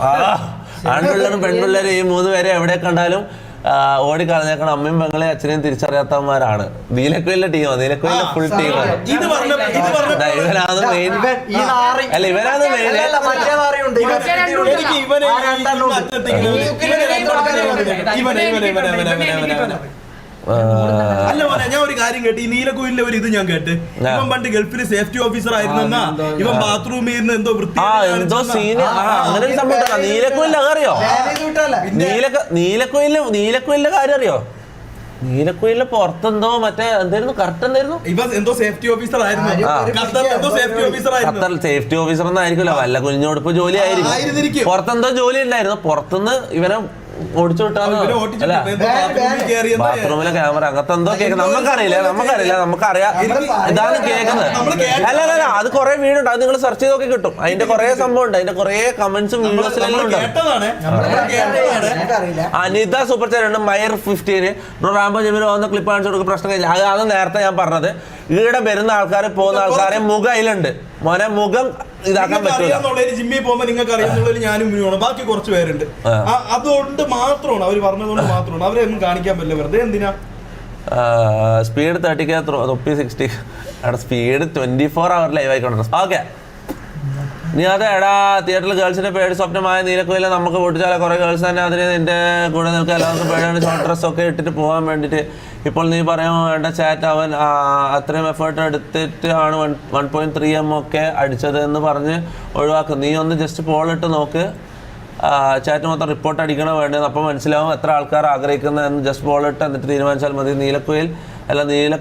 ആ ആൺപിള്ളേരും പെൺപിള്ളേരും ഈ മൂന്ന് പേരെ എവിടെ കണ്ടാലും ഓടി കളഞ്ഞേക്കണം അമ്മയും പെങ്ങളെ അച്ഛനെയും തിരിച്ചറിയാത്തവന്മാരാണ് നീലക്കുയിലെ ടീമാണ് നീലക്കുയിലെ ഫുൾ ടീമാണ് ഇവനാണ് മെയിൻ അല്ല ഇവനാണ് മെയിൻ ഇവനെ ഇവനെ ഇവനെ ഇവനെ ഇവനെ അല്ല മോനെ ഞാൻ ഒരു കാര്യം കേട്ട് ഈ നീലക്കുയിലെ ഒരു ഇത് ഞാൻ കേട്ട്. ഇവൻ പണ്ട് ഗൾഫിൽ സേഫ്റ്റി ഓഫീസർ ആയിരുന്നെന്നാ. ഇവൻ ബാത്റൂമിൽ നിന്ന് എന്തോ വൃത്തി എന്തോ സീന് അങ്ങനെ ഒരു സംഭവം ഉണ്ടല്ലോ. അറിയോ? നീലക്ക നീലക്കുയിൽ നീലക്കുയിലിന്റെ കാര്യം അറിയോ? നീലക്കുയിലിന്റെ പുറത്തെന്തോ മറ്റേ എന്തായിരുന്നു? കറക്റ്റ് എന്തായിരുന്നു? ഇവൻ എന്തോ സേഫ്റ്റി ഓഫീസർ ആയിരുന്നു. സേഫ്റ്റി ഓഫീസർ ഒന്നും ആയിരിക്കില്ല. വല്ല കുഞ്ഞോടൊപ്പം ജോലി ആയിരിക്കും. പുറത്തെന്തോ ജോലി ഉണ്ടായിരുന്നു. പുറത്തുനിന്ന് ഇവനെ ഓടിച്ചു വിട്ടാന്ന്? ബാത്റൂമിലെ ക്യാമറ അങ്ങനത്തെ എന്തോ കേൾക്കുന്നത് നമുക്കറിയില്ല നമുക്കറിയില്ല നമുക്കറിയാം. ഇതാണ് കേൾക്കുന്നത്. അല്ല അല്ല അല്ല അത് കുറെ വീടുണ്ട്. അത് നിങ്ങൾ സെർച്ച് ചെയ്ത് നോക്കി കിട്ടും. അതിന്റെ കുറെ സംഭവം ഉണ്ട്. അതിന്റെ കുറെ കമന്റ്സും വീഡിയോസിലെല്ലാം ഉണ്ട്. അനിത സൂപ്പർ ചാറ്റ് മയർ ഫിഫ്റ്റീന് ബ്രോ റാംബോ ജമീൻ വന്ന ക്ലിപ്പ് കാണിച്ചു കൊടുക്കുക പ്രശ്നം കഴിഞ്ഞില്ല. അതാണ് നേരത്തെ ഞാൻ പറഞ്ഞത്. ഈടെ വരുന്ന ആൾക്കാർ പോകുന്ന ആൾക്കാരെ മുഖം അതിലുണ്ട്. മോനെ മുഖം ഇതാക്കാൻ പറ്റില്ല ജിമ്മിൽ പോകുമ്പോ നിങ്ങൾക്ക് അറിയാന്നുള്ളതിൽ ഞാനും മിനുവാണ് ബാക്കി കുറച്ച് പേരുണ്ട്. അതുകൊണ്ട് മാത്രമാണ് അവർ പറഞ്ഞതുകൊണ്ട് മാത്രമാണ്. അവരെ ഒന്നും കാണിക്കാൻ പറ്റില്ല വെറുതെ എന്തിനാ? Speed thirty K Thoppi sixty. എടാ speed twenty four hour live ആയിക്കൊണ്ടിരുന്നു okay. നീ അതെ എടാ തിയേറ്ററിൽ ഗേൾസിന്റെ പേടി സ്വപ്നമായ നീലക്കുയില നമുക്ക് പൊട്ടിച്ചാലെ കുറെ ഗേൾസ് തന്നെ അതിന് നിന്റെ കൂടെ നിൽക്കുക എല്ലാവർക്കും പേടിയാണ്. ഷോർട്ട് ഡ്രസ്സൊക്കെ ഇട്ടിട്ട് പോകാൻ വേണ്ടിയിട്ട് ഇപ്പോൾ നീ പറയാൻ വേണ്ട ചാറ്റ് അവൻ അത്രയും എഫേർട്ട് എടുത്തിട്ട് ആണ് one one point three M ഒക്കെ അടിച്ചത് എന്ന് പറഞ്ഞ് ഒഴിവാക്കും. നീ ഒന്ന് ജസ്റ്റ് പോളിട്ട് നോക്ക്. ചാറ്റ് മാത്രം റിപ്പോർട്ട് അടിക്കണം വേണ്ടത് അപ്പം മനസ്സിലാവും എത്ര ആൾക്കാർ ആഗ്രഹിക്കുന്നതെന്ന് ജസ്റ്റ് പോളിട്ട് എന്നിട്ട് തീരുമാനിച്ചാൽ മതി. നീലക്കുയിൽ അല്ല നീല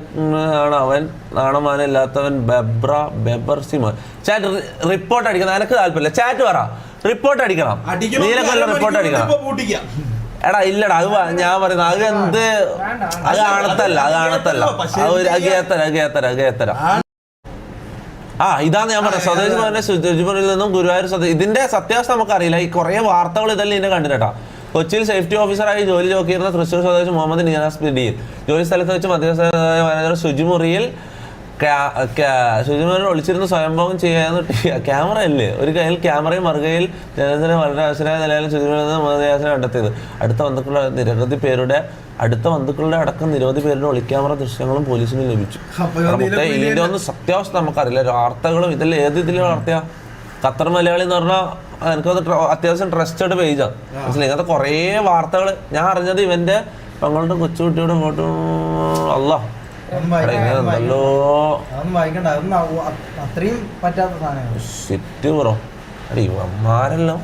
ആണ് അവൻ നാണമാനില്ലാത്തവൻ ബെബ്ര ബെബർ സിമ ചാറ്റ് റിപ്പോർട്ട് അടിക്കണം. എനിക്ക് താല്പര്യമില്ല. ചാറ്റ് പറ. റിപ്പോർട്ട് അടിക്കണം. നീലക്കുയിൽ റിപ്പോർട്ട് അടിക്കണം. എടാ ഇല്ലടാ അത് ഞാൻ പറയുന്നത് അത് എന്ത്? അത് ആണത്തല്ല അത് ആണത്തല്ല അത് കേത്തര കേത്തര കേത്തര ആ. ഇതാണ് ഞാൻ പറഞ്ഞത്. സ്വദേശി പറഞ്ഞ ശുചിമുറിയിൽ നിന്നും ഗുരുവായൂർ സ്വദേശി ഇതിന്റെ സത്യാവസ്ഥ നമുക്കറിയില്ല. ഈ കുറേ വാർത്തകൾ ഇതെല്ലാം ഇന്നെ കണ്ടിട്ടാ. കൊച്ചിയിൽ സേഫ്റ്റി ഓഫീസറായി ജോലി നോക്കിയിരുന്ന തൃശ്ശൂർ സ്വദേശി മുഹമ്മദ് നിയാസ് പിടിയിൽ. ജോലി സ്ഥലത്ത് വെച്ച് മധ്യസ്ഥ ശുചിമുറിയിൽ ശുചിമുറിയിൽ ഒളിച്ചിരുന്ന് സ്വയംഭവം ചെയ്യാന്ന് ക്യാമറ അല്ലേ ഒരു കയ്യിൽ ക്യാമറയും മറുകയിൽ ജനത്തിന് വളരെ അവസരമായ നിലയിൽ ശുചിമുറിയിൽ നിന്ന് മുഹമ്മദ് കണ്ടെത്തിയത്. അടുത്ത ബന്ധുക്കളുടെ നിരവധി പേരുടെ അടുത്ത ബന്ധുക്കളുടെ അടക്കം നിരവധി പേരുടെ ഒളിക്യാമറ ദൃശ്യങ്ങളും പോലീസിന് ലഭിച്ചു. ഇതിന്റെ ഒന്നും സത്യാവസ്ഥ നമുക്കറിയില്ല. വാർത്തകളും ഇതെല്ലാം ഏത് ഇതിൽ വാർത്തയാ ഖത്തർ മലയാളി എന്ന് പറഞ്ഞാൽ എനിക്കത് അത്യാവശ്യം ട്രസ്റ്റഡ് പേജാണ് മനസ്സിലായി? ഇങ്ങനത്തെ കുറേ വാർത്തകൾ ഞാൻ അറിഞ്ഞത് ഇവന്റെ പെങ്ങളുടെ കൊച്ചുകുട്ടിയുടെ ഫോട്ടോ അല്ല അതൊന്നും വായിക്കണ്ട, അത്രയും പറ്റാത്ത സാധനമാണ് സിറ്റ് ബ്രോ അടി അമ്മാരെല്ലാം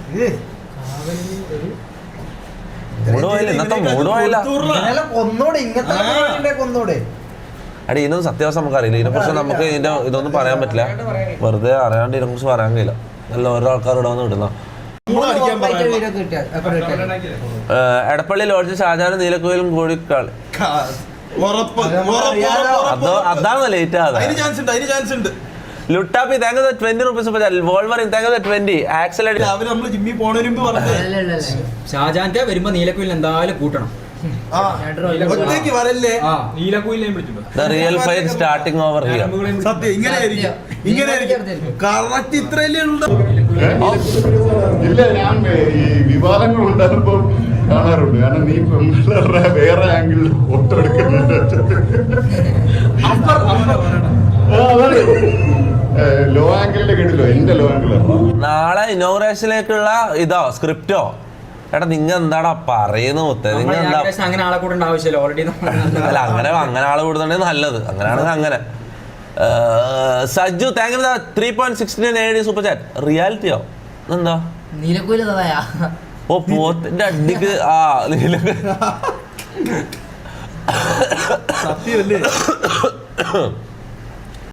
അടി ഇതിനൊന്നും സത്യാവസ്ഥ നമുക്കറിയില്ല. ഇതിനെക്കുറിച്ച് നമുക്ക് ഇതിന്റെ ഇതൊന്നും പറയാൻ പറ്റില്ല. വെറുതെ അറിയാണ്ട് ഇതിനെ കുറിച്ച് പറയാൻ കഴിയില്ല. നല്ല ഓരോ ആൾക്കാർ ഇവിടെ വന്ന് കിട്ടിയാ എടപ്പള്ളി ലോഡ്ജ് ഷാജാനും നീലക്കോയിലും കൂടി നമ്മൾ. അതാണ് ലേറ്റ് ഉണ്ട് ലുട്ടാപ്പി തേങ്ങ ട്വന്റി റുപ്പീസ് വോൾവറിൻ തേങ്ങ ട്വന്റി ആക്സലടി രാവിലെ നമ്മൾ ജിമ്മിൽ പോണതിന് മുമ്പ് പറഞ്ഞേ ഷാജാന്റെ വരുമ്പോ നീലക്കുയിൽ എന്തായാലും കൂട്ടണം. Real fight starting over. സത്യം ഇങ്ങനെ ആയിരിക്കും ഇങ്ങനെ ആയിരിക്കും കറക്റ്റ് ഇത്രയല്ലേ ഉണ്ടോ ഇല്ല ഞാൻ ഈ വിവാദങ്ങൾ ഉണ്ടാകുമ്പോൾ കാണാറുണ്ട് കാരണം നീ പെൺപിള്ളേരുടെ വേറെ ആംഗിളിൽ ഫോട്ടോ എടുക്കുന്നുണ്ട്. ലോ ആംഗിളിന്റെ കേട്ടില്ലോ? എന്റെ ലോ ആംഗിൾ നാളെ ഇനോഗ്രേഷനിലേക്കുള്ള ഇതോ സ്ക്രിപ്റ്റോ എടാ നിങ്ങ എന്താടാ പറയുന്ന മുത്തേ? നിങ്ങൾ എന്താ അങ്ങനെ ആളെ ആവശ്യമില്ല. ഓൾറെഡി അല്ല അങ്ങനെ അങ്ങനെ ആൾ കൂടുന്നുണ്ടെങ്കിൽ നല്ലത്. അങ്ങനെയാണെങ്കിൽ അങ്ങനെ. Saju Sajju thank you three point sixty a super chat റിയാലിറ്റിയോ എന്താ നീലക്കുയിൽ തതായാ ഓ പോത്തിന്റെ അടിക്ക് ആ സത്യമല്ലേ